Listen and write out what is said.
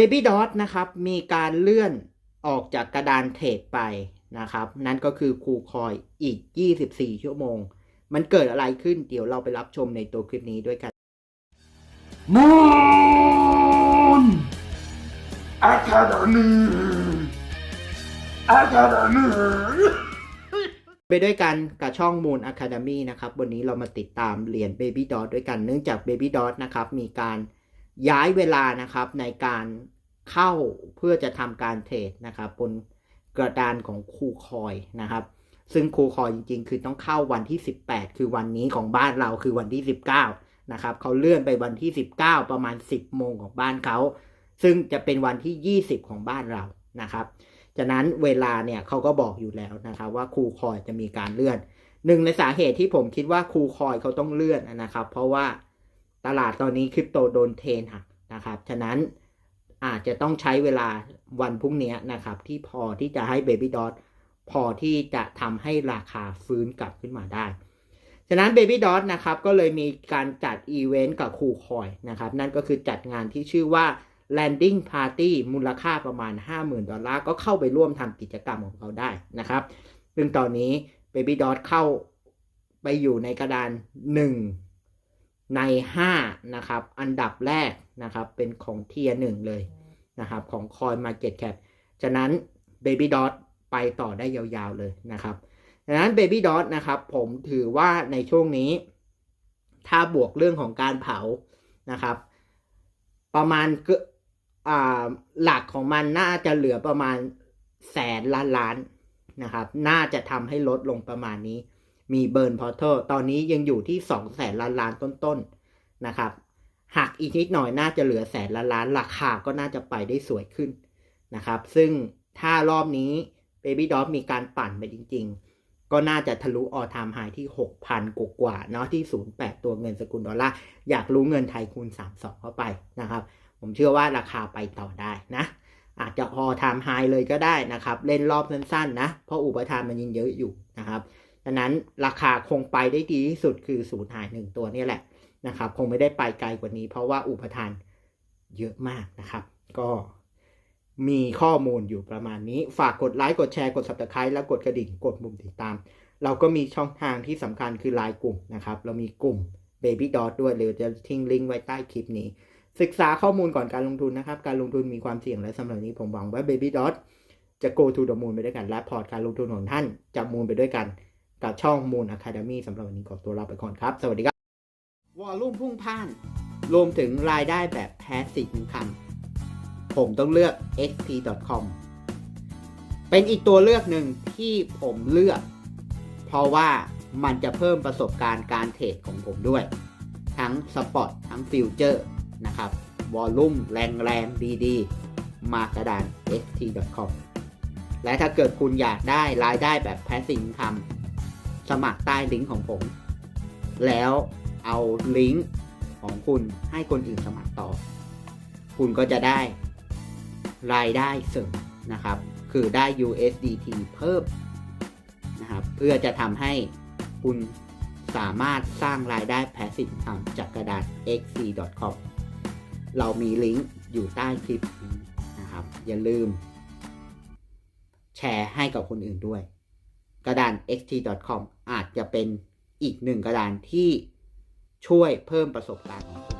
Baby Dot นะครับ มีการเลื่อนออกจากกระดานเทรดไปนะครับ นั่นก็คือคูคอยอีก 24 ชั่วโมง มันเกิดอะไรขึ้นเดี๋ยวเราไปรับชมในตัวคลิปนี้ด้วยกัน Moon Academy Academy ไปด้วยกันกับช่อง Moon Academy นะครับ วันนี้เรามาติดตามเหรียญ Baby Dot ด้วยกัน เนื่องจาก Baby Dot นะครับ มีการ ย้ายเวลานะครับในการเข้าเพื่อจะทำการเทรดนะครับบนกระดานของคูคอยนะครับ ซึ่งคูคอยจริงๆ คือต้องเข้าวันที่ 18 คือวันนี้ของบ้านเราคือวันที่ 19นะครับเขาเลื่อนไปวันที่ 19 ประมาณ 10 โมงของบ้านเขาซึ่งจะเป็นวันที่ 20 ของบ้านเรานะครับจากนั้นเวลาเนี่ยเขาก็บอกอยู่แล้วนะครับว่าคูคอยจะมีการเลื่อนหนึ่งในสาเหตุที่ผมคิดว่าคูคอยเขาต้องเลื่อนนะครับ เพราะว่า ตลาดตอนนี้คริปโตโดนเทนหักนะครับ ฉะนั้นอาจจะต้องใช้เวลาวันพรุ่งนี้นะครับ ที่พอที่จะให้ Baby Dot พอที่จะทำให้ราคาฟื้นกลับขึ้นมาได้ ฉะนั้น Baby Dot นะครับก็เลยมีการจัดอีเวนต์กับคูคอยนะครับ นั่นก็คือจัดงานที่ชื่อว่า Landing Party มูลค่าประมาณ 50,000 ดอลลาร์ก็เข้าไปร่วมทำกิจกรรมของเขาได้นะครับ ซึ่งตอนนี้ Baby Dot เข้าไปอยู่ในกระดาน 1 ใน 5 นะครับ อันดับแรกนะครับ เป็นของเทียร์หนึ่งเลยนะครับ ของ Coin Market Cap ฉะนั้น Baby Dot ไปต่อได้ยาวๆเลยนะครับดังนั้น Baby Dot นะครับผมถือว่าในช่วงนี้ ถ้าบวกเรื่องของการเผานะครับ ประมาณเกอ่าหลักของมันน่าจะเหลือประมาณแสนล้านล้านนะครับ น่าจะทำให้ลดลงประมาณนี้ มีเบิร์นพอร์เทอร์ตอนนี้ยังอยู่ที่สองแสนล้านล้านต้นๆนะครับหักอีกนิดหน่อยน่าจะเหลือแสนล้านล้านราคาก็น่าจะไปได้สวยขึ้นนะครับ ซึ่งถ้ารอบนี้ Baby d o t มีการปั่นไปจริง ๆ ก็น่าจะทะลุออทามไฮที่ 6,000กกว่าเนาะที่ 08 ตัวเงินสกุลดอลลาร์อยากรู้เงินไทยคูณ 32 เข้าไปนะครับ ผมเชื่อว่าราคาไปต่อได้นะ อาจจะออทามไฮเลยก็ได้นะครับ เล่นรอบสั้นๆนะ เพราะอุปทานมันยังเยอะอยู่นะครับ ดังนั้นราคาคงไปได้ดีที่สุดคือศูนย์หายหนึ่งตัวนี่แหละนะครับคงไม่ได้ไปไกลกว่านี้ เพราะว่าอุปทานเยอะมากนะครับ ก็มีข้อมูลอยู่ประมาณนี้ ฝากกดไลค์กดแชร์กด subscribe แล้วกดกระดิ่งกดมุมติดตาม เราก็มีช่องทางที่สำคัญคือไลน์กลุ่มนะครับ เรามีกลุ่ม Baby Dot ด้วยเดี๋ยวจะทิ้งลิงก์ไว้ใต้คลิปนี้ ศึกษาข้อมูลก่อนการลงทุนนะครับ การลงทุนมีความเสี่ยงและสำหรับนี้ผมหวังว่า Baby Dot จะ go to the moon ไปด้วยกันและพอร์ตการลงทุนของท่านจะมูนไปด้วยกัน กับช่อง Moon Academy สำหรับวันนี้ขอตัวลาไปก่อนครับ สวัสดีครับ วอลลุ่มพุ่งพ่าน รวมถึงรายได้แบบ passive income ผมต้องเลือก xp.com เป็นอีกตัวเลือกหนึ่งที่ผมเลือก เพราะว่ามันจะเพิ่มประสบการณ์การเทรดของผมด้วย ทั้งสปอตทั้งฟิวเจอร์นะครับวอลลุ่มแรงแรงดีๆ มากระดาน xt.com และถ้าเกิดคุณอยากได้รายได้แบบ passive income สมัครใต้ลิงก์ของผม แล้วเอาลิงก์ของคุณให้คนอื่นสมัครต่อ คุณก็จะได้รายได้เสริมนะครับ คือได้ USDT เพิ่มนะครับ เพื่อจะทำให้คุณสามารถสร้างรายได้ passive income จากกระดาษ xc.com เรามีลิงก์อยู่ใต้คลิปนี้นะครับ อย่าลืม แชร์ให้กับคนอื่นด้วย กระดาน xt.com อาจจะเป็นอีกหนึ่งกระดานที่ช่วยเพิ่มประสบการณ์ของคุณ